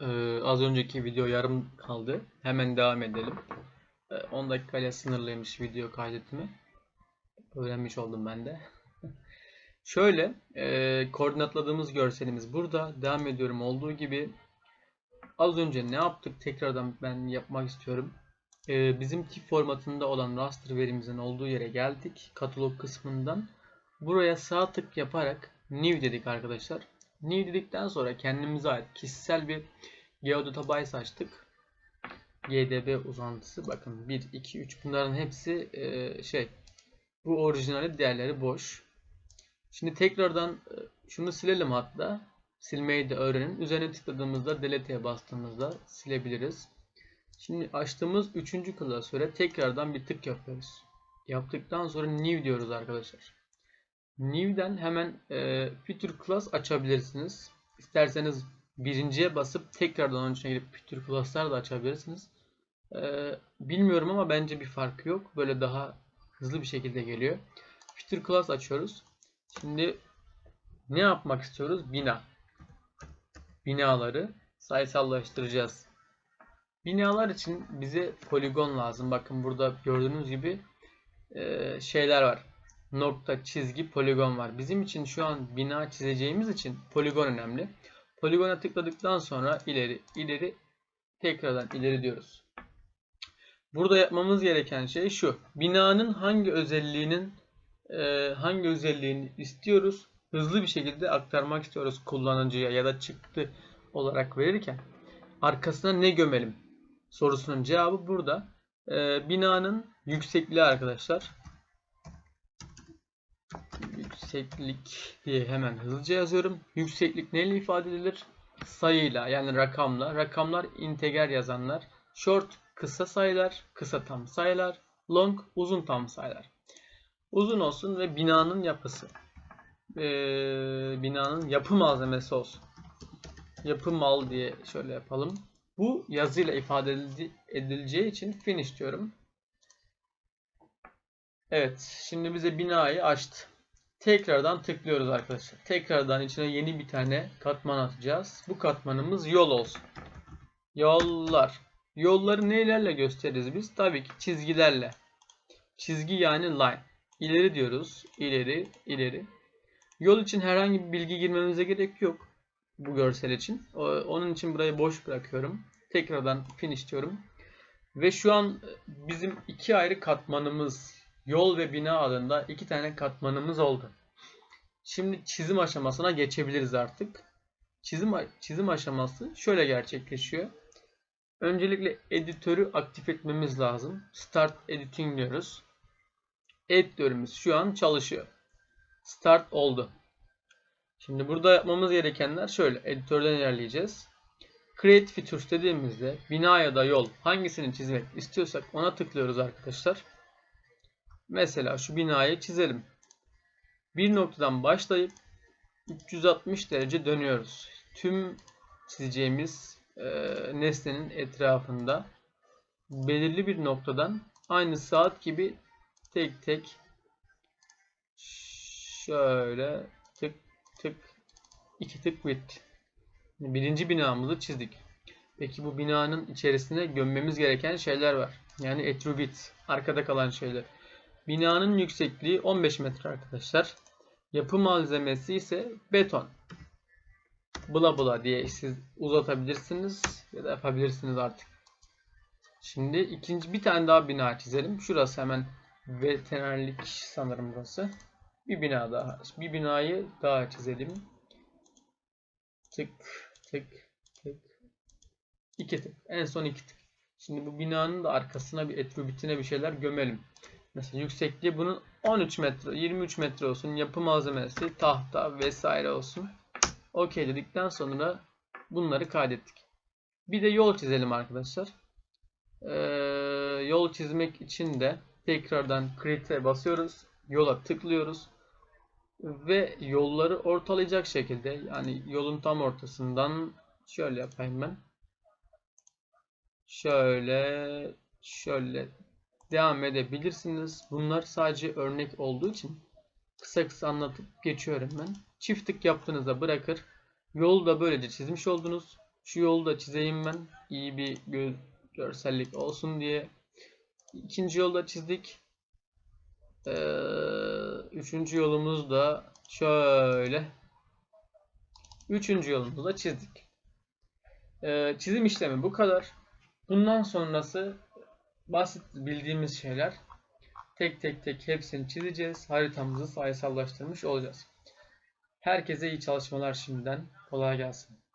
Ee, az önceki video yarım kaldı. Hemen devam edelim. Ee, 10 dakikayla sınırlıymış video kaydetme. Öğrenmiş oldum ben de. Şöyle, e, koordinatladığımız görselimiz burada. Devam ediyorum olduğu gibi. Az önce ne yaptık? Tekrardan ben yapmak istiyorum. Ee, bizim tip formatında olan raster verimizin olduğu yere geldik. Katalog kısmından. Buraya sağ tık yaparak new dedik arkadaşlar. New dedikten sonra kendimize ait kişisel bir geodatabase açtık. GDB uzantısı. Bakın 1, 2, 3 bunların hepsi e, şey. Bu orijinali diğerleri boş. Şimdi tekrardan e, şunu silelim hatta. Silmeyi de öğrenin. Üzerine tıkladığımızda delete'ye bastığımızda silebiliriz. Şimdi açtığımız 3. klasöre tekrardan bir tık yapıyoruz. Yaptıktan sonra new diyoruz arkadaşlar. New'den hemen e, Future Class açabilirsiniz. İsterseniz birinciye basıp tekrardan onun içine girip Future Class'lar da açabilirsiniz. E, bilmiyorum ama bence bir farkı yok. Böyle daha hızlı bir şekilde geliyor. Future Class açıyoruz. Şimdi ne yapmak istiyoruz? Bina. Binaları sayısallaştıracağız. Binalar için bize poligon lazım. Bakın burada gördüğünüz gibi e, şeyler var nokta, çizgi, poligon var. Bizim için şu an bina çizeceğimiz için poligon önemli. Poligona tıkladıktan sonra ileri, ileri, tekrardan ileri diyoruz. Burada yapmamız gereken şey şu. Binanın hangi özelliğinin e, hangi özelliğini istiyoruz? Hızlı bir şekilde aktarmak istiyoruz kullanıcıya ya da çıktı olarak verirken arkasına ne gömelim sorusunun cevabı burada. E, binanın yüksekliği arkadaşlar yükseklik diye hemen hızlıca yazıyorum. Yükseklik neyle ifade edilir? Sayıyla yani rakamla. Rakamlar integer yazanlar. Short kısa sayılar, kısa tam sayılar. Long uzun tam sayılar. Uzun olsun ve binanın yapısı. Ee, binanın yapı malzemesi olsun. Yapı mal diye şöyle yapalım. Bu yazıyla ifade edileceği için finish diyorum. Evet, şimdi bize binayı açtı. Tekrardan tıklıyoruz arkadaşlar. Tekrardan içine yeni bir tane katman atacağız. Bu katmanımız yol olsun. Yollar. Yolları nelerle gösteririz biz? Tabii ki çizgilerle. Çizgi yani line. İleri diyoruz. İleri, ileri. Yol için herhangi bir bilgi girmemize gerek yok. Bu görsel için. Onun için burayı boş bırakıyorum. Tekrardan finish diyorum. Ve şu an bizim iki ayrı katmanımız yol ve bina adında iki tane katmanımız oldu. Şimdi çizim aşamasına geçebiliriz artık. Çizim, çizim aşaması şöyle gerçekleşiyor. Öncelikle editörü aktif etmemiz lazım. Start Editing diyoruz. Editörümüz şu an çalışıyor. Start oldu. Şimdi burada yapmamız gerekenler şöyle. Editörden ilerleyeceğiz. Create Features dediğimizde bina ya da yol hangisini çizmek istiyorsak ona tıklıyoruz arkadaşlar. Mesela şu binayı çizelim. Bir noktadan başlayıp 360 derece dönüyoruz. Tüm çizeceğimiz e, nesnenin etrafında belirli bir noktadan aynı saat gibi tek tek şöyle tık tık iki tık bit. Birinci binamızı çizdik. Peki bu binanın içerisine gömmemiz gereken şeyler var. Yani attribute, arkada kalan şeyler. Binanın yüksekliği 15 metre arkadaşlar. Yapı malzemesi ise beton. Bula bula diye siz uzatabilirsiniz ya da yapabilirsiniz artık. Şimdi ikinci bir tane daha bina çizelim. Şurası hemen veterinerlik sanırım burası. Bir bina daha. Bir binayı daha çizelim. Tık tık tık. İki tık. En son iki tık. Şimdi bu binanın da arkasına bir etrubitine bir şeyler gömelim. Mesela yüksekliği bunun 13 metre, 23 metre olsun. Yapı malzemesi, tahta vesaire olsun. Okey dedikten sonra bunları kaydettik. Bir de yol çizelim arkadaşlar. Ee, yol çizmek için de tekrardan create'e basıyoruz. Yola tıklıyoruz. Ve yolları ortalayacak şekilde yani yolun tam ortasından şöyle yapayım ben. Şöyle şöyle devam edebilirsiniz. Bunlar sadece örnek olduğu için kısa kısa anlatıp geçiyorum ben. Çift tık yaptığınızda bırakır. Yolu da böylece çizmiş oldunuz. Şu yolu da çizeyim ben. İyi bir gö- görsellik olsun diye. İkinci yolda çizdik. Ee, üçüncü yolumuz da şöyle. Üçüncü yolumuzu da çizdik. Ee, çizim işlemi bu kadar. Bundan sonrası basit bildiğimiz şeyler. Tek tek tek hepsini çizeceğiz. Haritamızı sayısallaştırmış olacağız. Herkese iyi çalışmalar şimdiden. Kolay gelsin.